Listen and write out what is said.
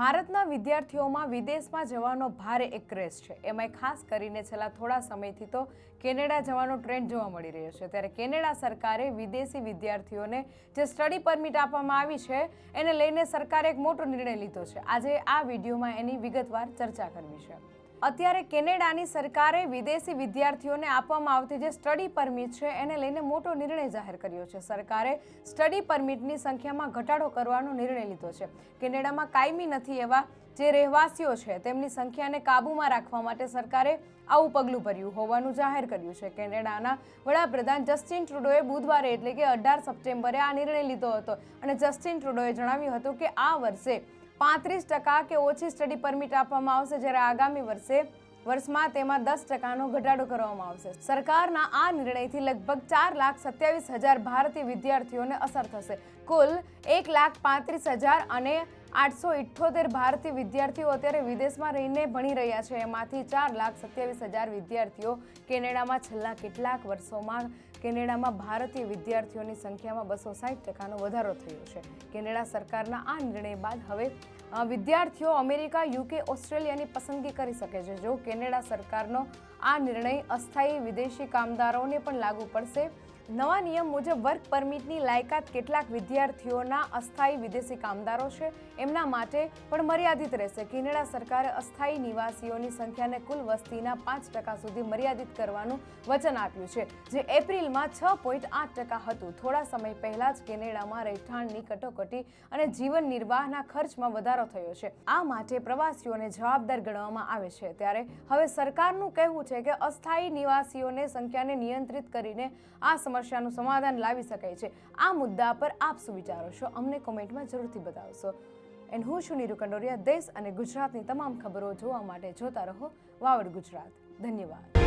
ભારતના વિદ્યાર્થીઓમાં વિદેશમાં જવાનો ભારે એક ક્રેઝ છે. એમાંય ખાસ કરીને છેલ્લા થોડા સમયથી તો કેનેડા જવાનો ટ્રેન્ડ જોવા મળી રહ્યો છે. ત્યારે કેનેડા સરકારે વિદેશી વિદ્યાર્થીઓને જે સ્ટડી પરમિટ આપવામાં આવી છે, એને લઈને સરકારે એક મોટો નિર્ણય લીધો છે. આજે આ વિડીયોમાં એની વિગતવાર ચર્ચા કરવી છે. અત્યારે કેનેડાની સરકારે વિદેશી વિદ્યાર્થીઓને આપવામાં આવતી જે સ્ટડી પરમિટ છે, એને લઈને મોટો નિર્ણય જાહેર કર્યો છે. સરકારે સ્ટડી પરમિટની સંખ્યામાં ઘટાડો કરવાનો નિર્ણય લીધો છે. કેનેડામાં કાયમી નથી એવા જે રહેવાસીઓ છે, તેમની સંખ્યાને કાબૂમાં રાખવા માટે સરકારે આવું પગલું ભર્યું હોવાનું જાહેર કર્યું છે. કેનેડાના વડાપ્રધાન જસ્ટિન ટ્રુડોએ બુધવારે એટલે કે અઢાર સપ્ટેમ્બરે આ નિર્ણય લીધો હતો. અને જસ્ટિન ટ્રુડોએ જણાવ્યું હતું કે આ વર્ષે પાંત્રીસ ટકા કે ઓછી સ્ટડી પરમિટ આપવામાં આવશે જ્યારે આગામી વર્ષે વર્ષમાં તેમાં દસ ટકાનો ઘટાડો કરવામાં આવશે. સરકારના આ નિર્ણયથી લગભગ ચાર લાખ સત્યાવીસ હજાર ભારતીય વિદ્યાર્થીઓને અસર થશે. કુલ એક લાખ પાંત્રીસ હજાર અને આઠસો ઇઠ્ઠોતેર ભારતીય વિદ્યાર્થીઓ અત્યારે વિદેશમાં રહીને ભણી રહ્યા છે. એમાંથી ચાર લાખ સત્યાવીસ હજાર વિદ્યાર્થીઓ કેનેડામાં છેલ્લા કેટલાક વર્ષોમાં કેનેડામાં ભારતીય વિદ્યાર્થીઓની સંખ્યામાં બસો સાઠ ટકાનો વધારો થયો છે. કેનેડા સરકારના આ નિર્ણય બાદ હવે વિદ્યાર્થીઓ અમેરિકા, યુકે, ઓસ્ટ્રેલિયાની પસંદગી કરી શકે છે. જો કેનેડા સરકારનો આ નિર્ણય અસ્થાયી વિદેશી કામદારોને પણ લાગુ પડશે નવા નિયમ મુજબ વર્ક પરમિટની લાયકાત કેટલાક વિદ્યાર્થીઓના અસ્થાયી વિદેશી કામદારો છે. એમના માટે પણ મર્યાદિત રહેશે. કેનેડા સરકારે અસ્થાયી નિવાસીઓની સંખ્યાને કુલ વસ્તીના પાંચ ટકા સુધી મર્યાદિત કરવાનું વચન આપ્યું છે, જે એપ્રિલમાં છ પોઈન્ટ આઠ ટકા હતું. થોડા સમય પહેલા જ કેનેડામાં રહેઠાણની કટોકટી અને જીવન નિર્વાહના ખર્ચમાં વધારો થયો છે. આ માટે પ્રવાસીઓને જવાબદાર ગણવામાં આવે છે. ત્યારે હવે સરકારનું કહેવું છે કે અસ્થાયી નિવાસીઓને સંખ્યાને નિયંત્રિત કરીને આ સમસ્યાનું સમાધાન લાવી શકાય છે. આ મુદ્દા પર આપ શું વિચારો છો? અમને કોમેન્ટમાં જરૂરથી બતાવશો. એન્ડ હું છું નીરુ કંડોરિયા, દેશ અને ગુજરાતની તમામ ખબરો જોવા માટે જોતા રહો. વાવડ ગુજરાત. ધન્યવાદ.